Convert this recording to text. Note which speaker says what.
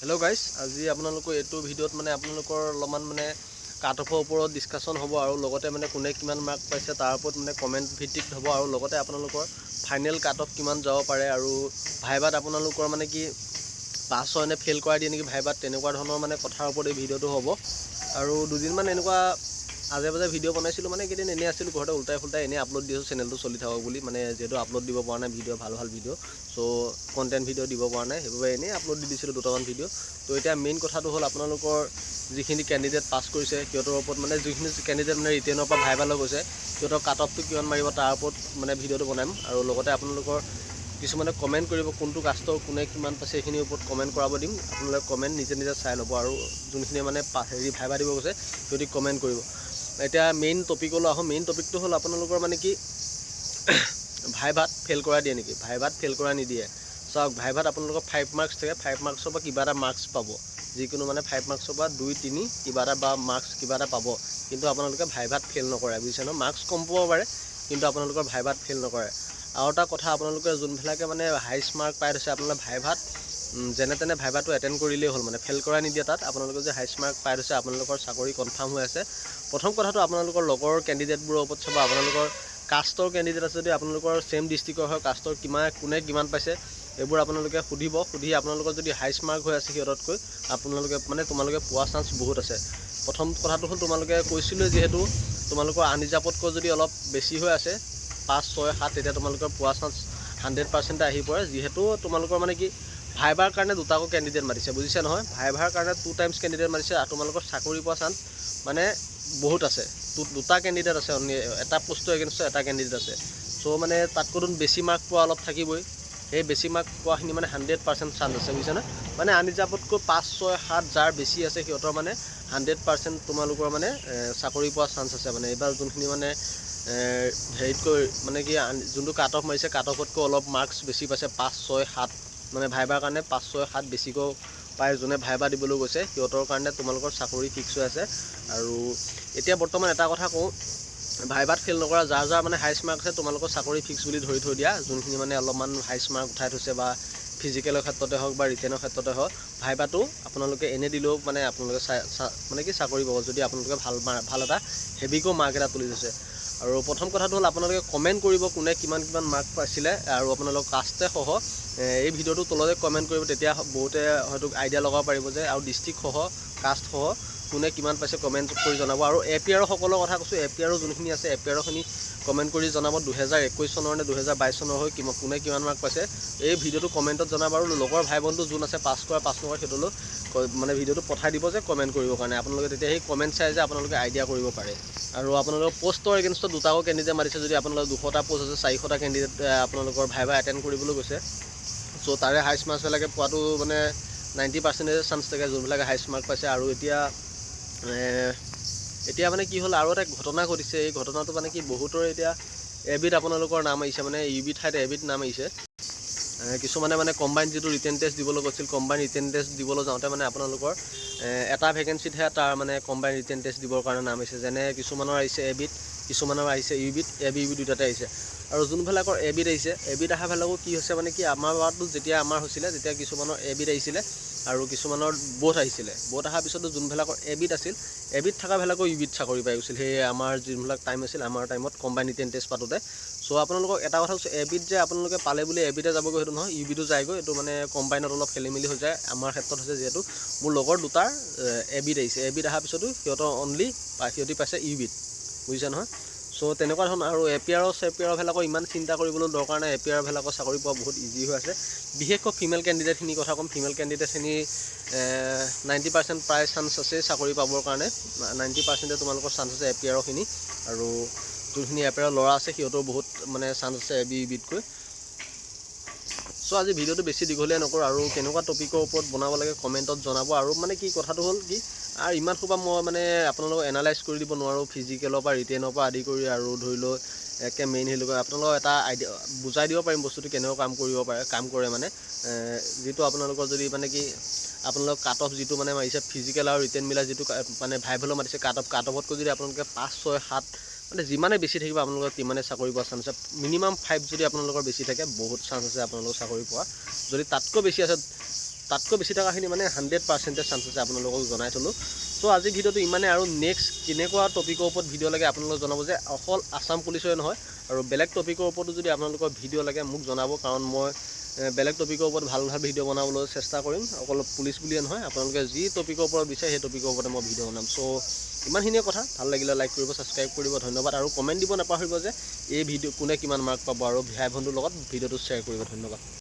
Speaker 1: Hello' guys আজি আপোনালোকৰ এইটো ভিডিঅ'ত মানে আপোনালোকৰ অলপমান মানে কাট অফৰ ওপৰত ডিছকাশ্যন হ'ব আৰু লগতে মানে কোনে কিমান মাৰ্ক পাইছে তাৰ ওপৰত মানে কমেণ্ট ভিত্তিক হ'ব আৰু লগতে আপোনালোকৰ ফাইনেল কাট অফ কিমান যাব পাৰে আৰু ভাইবাত আপোনালোকৰ মানে কি পাছ হয় নে ফেইল কৰাই দিয়ে নেকি ভাইবাত তেনেকুৱা ধৰণৰ মানে কথাৰ ওপৰত এই ভিডিঅ'টো হ'ব। আৰু দুদিনমান এনেকুৱা আজে বাজে ভিডিঅ' বনাইছিলোঁ মানে কেইদিন এনেই আছিলোঁ ঘৰতে উল্টাই ফুল্টাই এনেই আপলোড দিছোঁ চেনেলটো চলি থাকক বুলি মানে যিহেতু আপলোড দিব পৰা নাই ভিডিঅ' ভাল ভাল ভিডিঅ' চ' কণ্টেণ্ট ভিডিঅ' দিব পৰা নাই সেইবাবে এনেই আপলোড দি দিছিলোঁ দুটামান ভিডিঅ' তো এতিয়া মেইন কথাটো হ'ল আপোনালোকৰ যিখিনি কেণ্ডিডেট পাছ কৰিছে সিহঁতৰ ওপৰত মানে যিখিনি কেণ্ডিডেট মানে ৰিটেনৰ পৰা ভাইবালৈ গৈছে সিহঁতৰ কাট অফটো কিমান মাৰিব তাৰ ওপৰত মানে ভিডিঅ'টো বনাম আৰু লগতে আপোনালোকৰ কিছুমানে কমেণ্ট কৰিব কোনটো কাষ্টৰ কোনে কিমান পাইছে সেইখিনিৰ ওপৰত কমেণ্ট কৰাব দিম আপোনালোকে কমেণ্ট নিজে নিজে চাই ল'ব আৰু যোনখিনিয়ে মানে হেৰি ভাইবা দিব গৈছে সিহঁতি কমেণ্ট কৰিব। এতিয়া মেইন টপিকলৈ আহোঁ মেইন টপিকটো হ'ল আপোনালোকৰ মানে কি ভাইভাত ফেইল কৰা দিয়ে নেকি? ভাইভাত ফেইল কৰা নিদিয়ে। চাওক ভাইভাত আপোনালোকৰ ফাইভ মাৰ্কছ থাকে ফাইভ মাৰ্কছৰ পৰা কিবা এটা মাৰ্কছ পাব। যিকোনো মানে ফাইভ মাৰ্কছৰ পৰা দুই তিনি কিবা এটা বা মাৰ্কছ কিবা এটা পাব। কিন্তু আপোনালোকে ভাইভাত ফেইল নকৰে বুজিছে ন? মাৰ্কছ কম পাব পাৰে কিন্তু আপোনালোকৰ ভাইভাত ফেইল নকৰে। আৰু এটা কথা আপোনালোকে যোনবিলাকে মানে হাইষ্ট মাৰ্ক পাই থৈছে আপোনালোকে ভাইভাত উম, যেনে তেনে ভাইভাটো এটেণ্ড কৰিলেই হ'ল মানে। ফেইল কৰা নিদিয়ে তাত। আপোনালোকে যে হাইষ্ট মাৰ্ক পাই থৈছে আপোনালোকৰ চাকৰি কনফাৰ্ম হৈ আছে। প্ৰথম কথাটো আপোনালোকৰ লগৰ কেণ্ডিডেটবোৰৰ ওপৰত চাব। আপোনালোকৰ কাষ্টৰ কেণ্ডিডেট আছে যদি আপোনালোকৰ ছেইম ডিষ্ট্ৰিক্টৰ হয় কাষ্টৰ কিমান, কোনে কিমান পাইছে, এইবোৰ আপোনালোকে সুধিব। সুধি আপোনালোকৰ যদি হাইষ্ট মাৰ্ক হৈ আছে সিহঁততকৈ, আপোনালোকে মানে তোমালোকে পোৱা চান্স বহুত আছে। প্ৰথম কথাটো হ'ল, তোমালোকে কৈছিলোঁ যিহেতু তোমালোকৰ আনৰিজাৰ্ভতকৈ যদি অলপ বেছি হৈ আছে, পাঁচ, ছয়, সাত, তেতিয়া তোমালোকৰ পোৱা চান্স হাণ্ড্ৰেড পাৰ্চেণ্টে আহি পৰে। যিহেতু তোমালোকৰ মানে কি ভাইবাৰ কাৰণে দুটাকৈ কেণ্ডিডেট মাতিছে বুজিছে নহয়? ভাইবাৰ কাৰণে টু টাইমছ কেণ্ডিডেট মাতিছে তোমালোকৰ চাকৰি পোৱা চান্স মানে বহুত আছে। দুটা কেণ্ডিডেট আছে এটা পোষ্টৰ এগেইনষ্টত এটা কেণ্ডিডেট আছে। চ' মানে তাতকৈতো বেছি মাৰ্ক পোৱা অলপ থাকিবই। সেই বেছি মাৰ্ক পোৱাখিনি মানে হাণ্ড্ৰেড পাৰ্চেণ্ট চান্স আছে বুজিছেনে মানে আনৰিজাৰ্ভতকৈ পাঁচ, ছয়, সাত যাৰ বেছি আছে, সিহঁতৰ মানে হাণ্ড্ৰেড পাৰ্চেণ্ট তোমালোকৰ মানে চাকৰি পোৱা চান্স আছে। মানে এইবাৰ যোনখিনি মানে হেৰিতকৈ মানে কি আন- যোনটো কাট অফ মাৰিছে কাট অফতকৈ অলপ মাৰ্কছ বেছি পাইছে, পাঁচ, ছয়, সাত মানে ভাইবাৰ কাৰণে পাঁচ ছয় সাত বেছিকৈ পাই যোনে ভাইবা দিবলৈ গৈছে সিহঁতৰ কাৰণে তোমালোকৰ চাকৰি ফিক্স হৈ আছে। আৰু এতিয়া বৰ্তমান এটা কথা কওঁ ভাইবাত ফেইল নকৰা যাৰ যাৰ মানে হাইষ্ট মাৰ্ক আছে তোমালোকৰ চাকৰি ফিক্স বুলি ধৰি থৈ দিয়া। যোনখিনি মানে অলপমান হাইষ্ট মাৰ্ক উঠাই থৈছে বা ফিজিকেলৰ ক্ষেত্ৰতে হওক বা ৰিটেনৰ ক্ষেত্ৰতে হওক ভাইবাটো আপোনালোকে এনে দিলেও মানে আপোনালোকে মানে কি চাকৰি পাব। যদি আপোনালোকে ভাল ভাল এটা হেভিকৈ মাৰ্ক এটা তুলি থৈছে আৰু প্ৰথম কথাটো হ'ল আপোনালোকে কমেণ্ট কৰিব কোনে কিমান কিমান মাৰ্ক পাইছিলে আৰু আপোনালোক কাষ্টে সহ এই ভিডিঅ'টো তলতে কমেণ্ট কৰিব তেতিয়া বহুতে হয়তো আইডিয়া লগাব পাৰিব যে আৰু ডিষ্ট্ৰিক্ট সহ কাষ্ট সহ কোনে কিমান পাইছে কমেণ্ট কৰি জনাব। আৰু এ পি আৰৰ সকলৰ কথা কৈছোঁ এ পি আৰৰ যোনখিনি আছে এ পি আৰৰখিনি কমেণ্ট কৰি জনাব দুহেজাৰ একৈছ চনৰ নে দুহেজাৰ বাইছ চনৰ হৈ কোনে কিমান মাৰ্ক পাইছে। এই ভিডিঅ'টো কমেণ্টত জনাব আৰু লগৰ ভাই বন্ধু যোন আছে পাছ কৰা পাছ নকৰা সেইটোলৈ মানে ভিডিঅ'টো পঠাই দিব যে কমেণ্ট কৰিবৰ কাৰণে। আপোনালোকে তেতিয়া সেই কমেণ্ট চাই যে আপোনালোকে আইডিয়া কৰিব পাৰে। আৰু আপোনালোকৰ পষ্টৰ এগেইনষ্টত দুটাকৈ কেণ্ডিডেট মাতিছে যদি আপোনালোকৰ দুশটা পষ্ট আছে, চাৰিশটা কেণ্ডিডেট আপোনালোকৰ ভাইবা এটেণ্ড কৰিবলৈ গৈছে। চ' তাৰে হাইষ্ট মাৰ্কছবিলাকে পোৱাটো মানে নাইণ্টি পাৰ্চেণ্টেজ চান্স থাকে, যোনবিলাকে হাইষ্ট মাৰ্ক পাইছে। আৰু এতিয়া এতিয়া মানে কি হ'ল, আৰু এটা ঘটনা ঘটিছে। এই ঘটনাটো মানে কি, বহুতৰে এতিয়া এবিধ আপোনালোকৰ নাম আহিছে মানে ইউ ঠাইত এবিধ নাম আহিছে। কিছুমানে মানে কম্বাইন যিটো ৰিটেন টেষ্ট দিবলৈ গৈছিল কম্বাইন ৰিটেন টেষ্ট দিবলৈ যাওঁতে মানে আপোনালোকৰ এ, এটা ভেকেঞ্চিতহে তাৰ মানে কম্বাইন ৰিটেন টেষ্ট দিবৰ কাৰণে নাম আহিছে। যেনে কিছুমানৰ আহিছে এবিধ কিছুমানৰ আহিছে ইউবিধ এ বি ইউবি দুটাতে আহিছে। আৰু যোনবিলাকৰ এবিধ আহিছে এবিধ অহাবিলাকো কি হৈছে মানে কি আমাৰ বাৰটো যেতিয়া আমাৰ হৈছিলে তেতিয়া কিছুমানৰ এবিধ আহিছিলে আৰু কিছুমানৰ বোধ আহিছিলে। বোধ অহাৰ পিছতো যোনবিলাকৰ এবিধ আছিল, এবিধ থকাবিলাকো ইউবিধ চাকৰি পাই গৈছিল। সেই আমাৰ যোনবিলাক টাইম আছিল, আমাৰ টাইমত কম্বাইন ৰিটেন টেষ্ট পাতোতে। চ' আপোনালোকক এটা কথা কৈছোঁ, এবিধ যে আপোনালোকে পালে বুলি এবিধে যাবগৈ সেইটো নহয়, ইউবিধো যায়গৈ। এইটো মানে কম্বাইনত অলপ খেলি মেলি হৈ যায়। আমাৰ ক্ষেত্ৰত হৈছে যিহেতু, মোৰ লগৰ দুটাৰ এবিধ আহিছে। এবিধ অহাৰ পিছতো সিহঁতৰ অনলি সিহঁতি পাইছে ইউবিধ। বুজিছে নহয়? চ' তেনেকুৱা ধৰণৰ আৰু এ পি আৰৰ চে পি আৰবিলাকৰ ইমান চিন্তা কৰিবলৈ দৰকাৰ নাই। এ পি আৰবিলাকৰ চাকৰি পোৱা বহুত ইজি হৈ আছে। বিশেষকৈ ফিমেল কেণ্ডিডেটখিনিৰ কথা ক'ম ফিমেল কেণ্ডিডেটখিনি নাইণ্টি পাৰ্চেণ্ট প্ৰায় চান্স আছে চাকৰি পাবৰ কাৰণে। নাইণ্টি পাৰ্চেণ্টে তোমালোকৰ চান্স আছে এ পি আৰৰখিনি আৰু যোনখিনি এ পি আৰৰ ল'ৰা আছে সিহঁতৰ বহুত মানে চান্স আছে এ বি বিতকৈ চ' আজি ভিডিঅ'টো বেছি দীঘলীয়া নকৰোঁ আৰু কেনেকুৱা টপিকৰ ওপৰত বনাব লাগে কমেণ্টত জনাব। আৰু মানে কি কথাটো হ'ল কি আৰু ইমান সোপা মই মানে আপোনালোকক এনালাইজ কৰি দিব নোৱাৰোঁ ফিজিকেলৰ পৰা ৰিটেনৰ পৰা আদি কৰি আৰু ধৰি লওক একে মেইন হেৰিলৈকে আপোনালোকক এটা আইডিয়া বুজাই দিব পাৰিম বস্তুটো কেনেকুৱা কাম কৰিব পাৰে কাম কৰে মানে। যিটো আপোনালোকৰ যদি মানে কি আপোনালোক কাট অফ যিটো মানে মাৰিছে ফিজিকেল আৰু ৰিটেন মিলাই যিটো মানে ভাইভেলৰ মাৰিছে কাট অফ কাট অফতকৈ যদি আপোনালোকে পাঁচ ছয় সাত মানে যিমানে বেছি থাকিব আপোনালোকৰ তিমানে চাকৰি পোৱা চান্স আছে। মিনিমাম ফাইভ যদি আপোনালোকৰ বেছি থাকে বহুত চান্স আছে আপোনালোকৰ চাকৰি পোৱা। যদি তাতকৈ বেছি আছে তাতকৈ বেছি টকাখিনি মানে হাণ্ড্ৰেড পাৰ্চেণ্টেজ চান্স আছে আপোনালোকক জনাই থ'লোঁ। চ' আজি ভিডিঅ'টো ইমানেই আৰু নেক্সট কেনেকুৱা টপিকৰ ওপৰত ভিডিঅ' লাগে আপোনালোকক জনাব যে অকল আছাম পুলিচৰে নহয়, আৰু বেলেগ টপিকৰ ওপৰতো যদি আপোনালোকৰ ভিডিঅ' লাগে মোক জনাব, কাৰণ মই বেলেগ টপিকৰ ওপৰত ভালো ভালো ভিডিঅ' বনাবলৈ চেষ্টা কৰিম। অকল পুলিচ বুলিয়ে নহয়, আপোনালোকে যি টপিকৰ ওপৰত বিচাৰে, সেই টপিকৰ ওপৰতে মই ভিডিঅ' বনাম। চ' ইমানখিনিয়ে কথা। ভালো লাগিলে লাইক কৰিব ছাবস্ক্ৰাইব কৰিব, ধন্যবাদ। আৰু কমেণ্ট দিব নাপাহৰিব যে এই ভিডিঅ' কোনে কিমান মাৰ্ক পাব, আৰু ভাই ভণ্টিৰ লগত ভিডিঅ'টো শ্বেয়াৰ কৰিব, ধন্যবাদ।